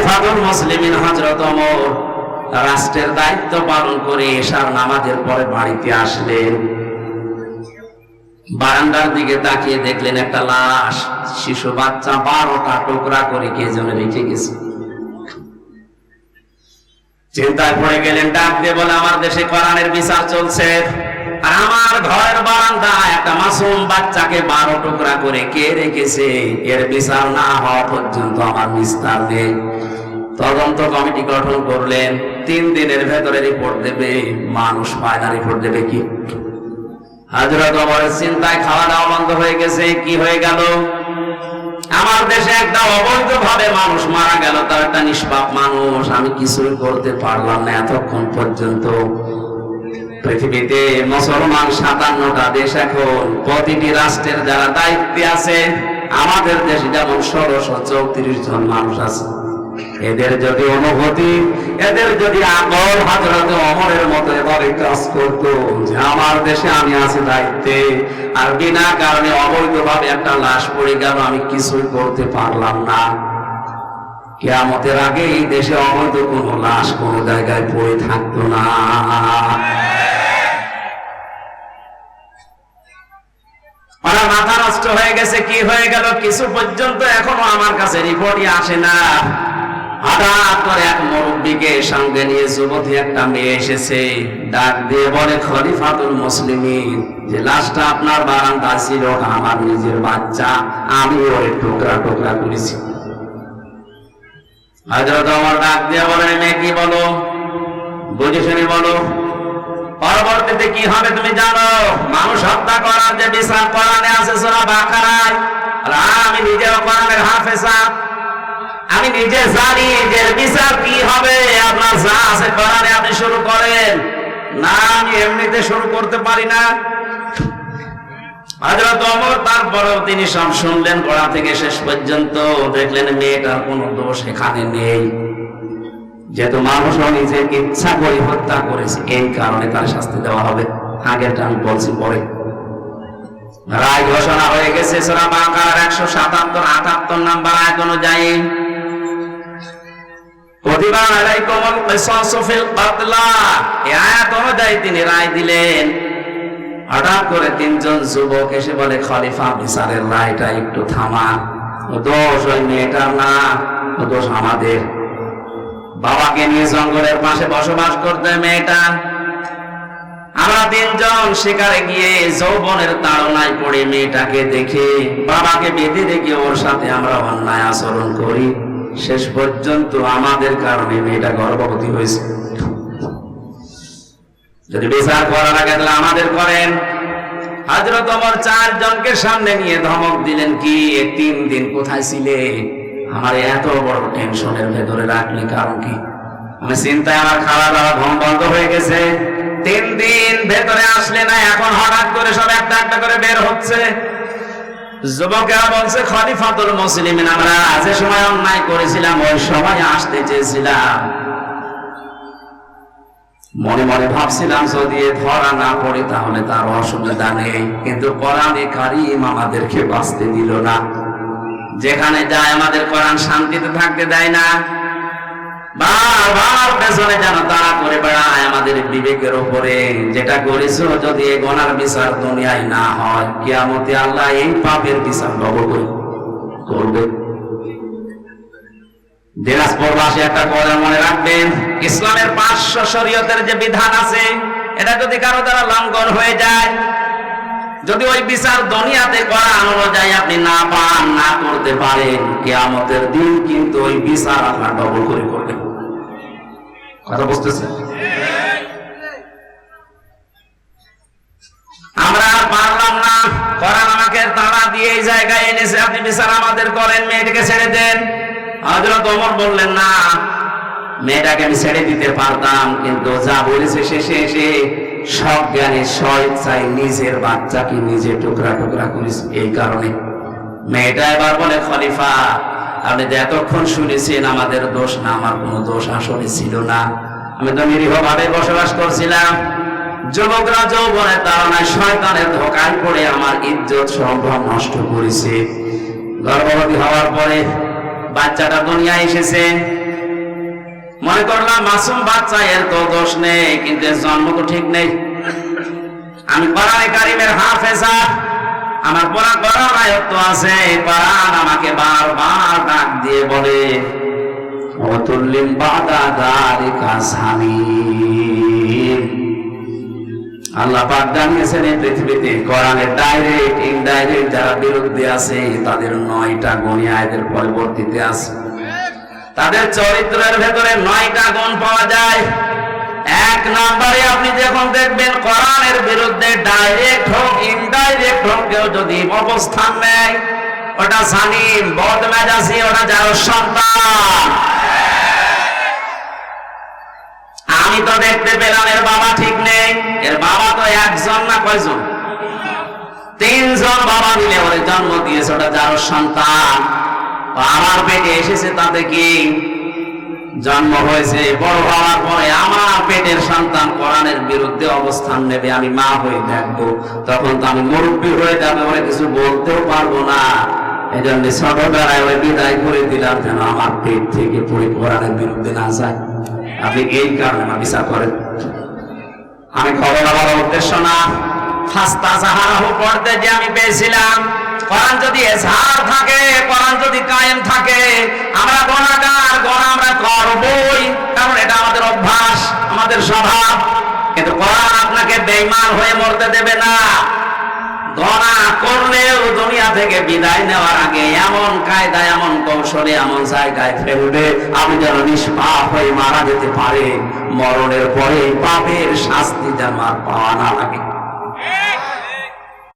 খলিফাতুল মুসলিমিন হযরত ওমর রাষ্ট্রের দায়িত্ব পালন করে এশার নামাজের পরে বাড়িতে আসলেন। বারান্দার দিকে তাকিয়ে দেখলেন একটা লাশ, শিশু বাচ্চা বারোটা টুকরা করে কে যেন রেখে গেছে। চিন্তায় পড়ে গেলেন, ডাক দিয়ে বলে, আমার দেশে কোরআনের বিচার চলছে। আমার ঘরের বারান্দা একটা মাসুম বাচ্চাকে বারো টুকরা করে কে রেখেছে? এর বিচার না হওয়া পর্যন্ত আমার নিস্তার নেই। তদন্ত কমিটি গঠন করলেন। তিন দিনের ভেতরে রিপোর্ট দেবে। মানুষ পায় না রিপোর্ট দেবে কি? হাজরত অমরের চিন্তায় খাওয়া দাওয়া বন্ধ হয়ে গেছে। কি হয়ে গেল? আমার দেশে একটা অবৈধ ভাবে মানুষ মারা গেল। তার একটা নিষ্পাপ মানুষ। আমি কিছুই করতে পারলাম না এতক্ষণ পর্যন্ত। পৃথিবীতে মুসলমান সাতান্নটা দেশ এখন। প্রতিটি রাষ্ট্রের যারা দায়িত্বে আছে, আমাদের দেশে যেমন ষোলোশো চৌত্রিশ জন মানুষ আছে। এদের যদি অনুভূতি, এদের যদি আকল হাজরতে অমরের মতো এভাবে কাজ করতো যে আমার দেশে আমি আছি দায়িত্বে, আর বিনা কারণে অবৈধভাবে একটা লাশ পড়ে গেল, আমি কিছুই করতে পারলাম না। কেয়ামতের আগে এই দেশে অবৈধ কোনো লাশ কোনো জায়গায় পড়ে থাকতো না। ওরা মাথা নষ্ট হয়ে গেছে, কি হয়ে গেল কিছু পর্যন্ত এখনও আমার কাছে রিপোর্টই আসে না। হঠাৎ করে এক মুরব্বীকে সঙ্গে নিয়ে যুবতী একটা মেয়ে এসেছে, ডাক দিয়ে বলে, খলিফাতুল মুসলিমিন, যে লাশটা আপনার বারান্দা ছিল আমার নিজের বাচ্চা আমি ওর টুকরা টুকরা করেছি। হজরত আমার ডাক দিয়ে বলে, মেয়ে কি বলো? বুঝে শুনে বলো। পরবর্তীতে কি হবে তুমি জানো? মানুষ হত্যা করার যে বিচার কোরআনে আছে সোনা বাকারায়। আমি নিজেও কোরআনের হাফেজা আমি নিজে জানি যে বিচার কি হবে। আপনার যা আছে কোরআনে আপনি শুরু করেন। না, আমি এমনিতে শুরু করতে পারি না। হযরত ওমর তারপরেও তিনি সব শুনলেন, গোড়া থেকে শেষ পর্যন্ত। দেখলেন মেয়েটার কোনো দোষ এখানে নেই। যেহেতু মানুষও নিজে ইচ্ছা করে হত্যা করেছে, এই কারণে তার শাস্তি দেওয়া হবে। আগেরটা আমি বলছি পরে। রায় ঘোষণা হয়ে গেছে বাঁকার একশো সাতাত্তর, আটাত্তর নাম্বার আয়াত অনুযায়ী। প্রতিভা তিনি রায় দিলেন। হঠাৎ করে তিনজন যুবক এসে বলে, খলিফা বিচারের রায়টা একটু থামা দোষ ওই মেয়েটার না দোষ আমাদের। বাবাকে নিয়ে জঙ্গলের পাশে বসবাস করতে মেয়েটা। আমরা তিনজন শিকারে গিয়ে যৌবনের তাড়নায় পড়ে মেয়েটাকে দেখে, বাবাকে বেঁধে রেখে ওর সাথে আমরা অন্যায় আচরণ করি। শেষ পর্যন্ত আমাদের কারণে মেয়েটা গর্ভবতী হয়েছে। যদি বিচার করার আগে তাহলে আমাদের করেন। হাজরত আমার চারজনকে সামনে নিয়ে ধমক দিলেন, কি? তিন দিন কোথায় ছিলে? আমার এত বড় টেনশনের ভেতরে রাখলি কারণ কি? আমি চিন্তায় আমার খাওয়া দাওয়া ঘুম বন্ধ হয়ে গেছে। তিন দিন ভেতরে আসলে না, এখন হঠাৎ করে সব একটা একটা করে বের হচ্ছে। যুবকেরা বলছে, খলিফাতুল আমরা যে সময় অন্যায় করেছিলাম, ওই সময় আসতে চেয়েছিলাম। মনে মনে ভাবছিলাম, যদি ধরা না পড়ে, তাহলে তার অসুবিধা নেই। কিন্তু কোরআনে কারিম আমাদেরকে বাঁচতে দিল না। যেখানে যায়, আমাদের কোরআন শান্তিতে থাকতে দেয় না। বারবার পেছনে যেন তারা করে বেড়ায় আমাদের বিবেকের উপরে। যেটা যদি বিচার দুনিয়ায় না হয় আল্লাহ এই পাপের বিচার করবে? একটা কথা মনে রাখবেন, ইসলামের পাঁচশো শরীয়তের যে বিধান আছে, এটা যদি কারও দ্বারা লঙ্ঘন হয়ে যায় যদি ওই বিচার দুনিয়াতে করা অনুযায়ী আপনি না পান, না করতে পারেন, কেয়ামতের দিন কিন্তু ওই বিচার আপনার ডবল করে করবেন কথা বুঝতেছেন? আমরা পারলাম না। করান আমাকে তাড়া দিয়ে এই জায়গায় এনেছে, আপনি বিচার আমাদের করেন, মেয়েটাকে ছেড়ে দেন। হজরত ওমর বললেন, না, মেয়েটাকে আমি ছেড়ে দিতে পারতাম, কিন্তু যা বলেছে শেষে এসে সব জ্ঞানে স্বেচ্ছায় নিজের বাচ্চাকে নিজে টুকরা টুকরা করিস, এই কারণে। মেয়েটা এবার বলে, খলিফা, আপনি তো এতক্ষণ শুনেছেন আমাদের দোষ না, আমার কোনো দোষ আসলে ছিল না। আমি তো নিরীহ ভাবে বসবাস করছিলাম। যুবকরা যৌবনে তাড়নায় শয়তানের ধোকায় পড়ে আমার ইজ্জত সম্ভব নষ্ট করেছে। গর্ভবতী হওয়ার পরে বাচ্চাটা দুনিয়া এসেছে। মনে করলাম মাসুম বাচ্চা, এর তো দোষ নেই, কিন্তু এর জন্ম তো ঠিক নেই। আমি কোরআনে কারিমের হাফেজা, আমার পড়া করার আয়ত্ত আছে কোরআন আমাকে বারবার ডাক দিয়ে বলে অতুল্লিম বাদা দালিকা সামিম আল্লাহ পাক জানিয়েছেন এই পৃথিবীতে কোরআনের ডাইরেক্ট ইনডাইরেক্ট যারা বিরুদ্ধে আছে, তাদের নয়টা গণিয়ায়দের পরবর্তীতে আছে। তাদের চরিত্রের ভেতরে নয়টা গুণ পাওয়া যায়। এক নম্বরে আপনি যখন দেখবেন কোরআনের বিরুদ্ধে ডাইরেক্ট হোক ইনডাইরেক্ট হোক, কেউ যদি অবস্থান নেয়, ওটা সানিম বদ মেজাজি, ওটা যার সন্তান। আমি তো দেখতে পেলাম, এর বাবা ঠিক নেই। এর বাবা তো একজন না কয়জন? তিনজন বাবা মিলে ওরে জন্ম দিয়েছে, ওটা যার সন্তান। আমার পেটে এসেছে তাতে কি? জন্ম হয়েছে, বড় হওয়ার পরে আমার পেটের সন্তান কোরআনের বিরুদ্ধে অবস্থান নেবে, আমি মা হয়ে দেখব তখন তো আমি মুরব্বী হয়ে যাবে ওরে কিছু বলতেও পারব না। এই জন্য ছোটবেলায় ওই বিদায় করে দিলাম যেন আমার পেট থেকে পড়ে কোরআনের বিরুদ্ধে না যায়। আপনি এই কারণে আমার বিচার করেন। আমি খবর বলার উদ্দেশ্য না, ফাস্তা সাহারাহ পড়তে যে আমি পেয়েছিলাম কোরআন যদি এসহার থাকে, কোরআন যদি কায়েম থাকে, আমরা গণাগার গণা আমরা করবই। কারণ এটা আমাদের অভ্যাস, আমাদের স্বভাব। কিন্তু কোরআন আপনাকে বেইমান হয়ে মরতে দেবে না। গণা করলেও দুনিয়া থেকে বিদায় নেওয়ার আগে এমন কায়দায়, এমন কৌশলে, এমন জায়গায় ফেলবে, আমি যেন নিষ্পাপ হয়ে মারা যেতে পারে। মরণের পরে পাপের শাস্তি যেন আর পাওয়া না লাগে।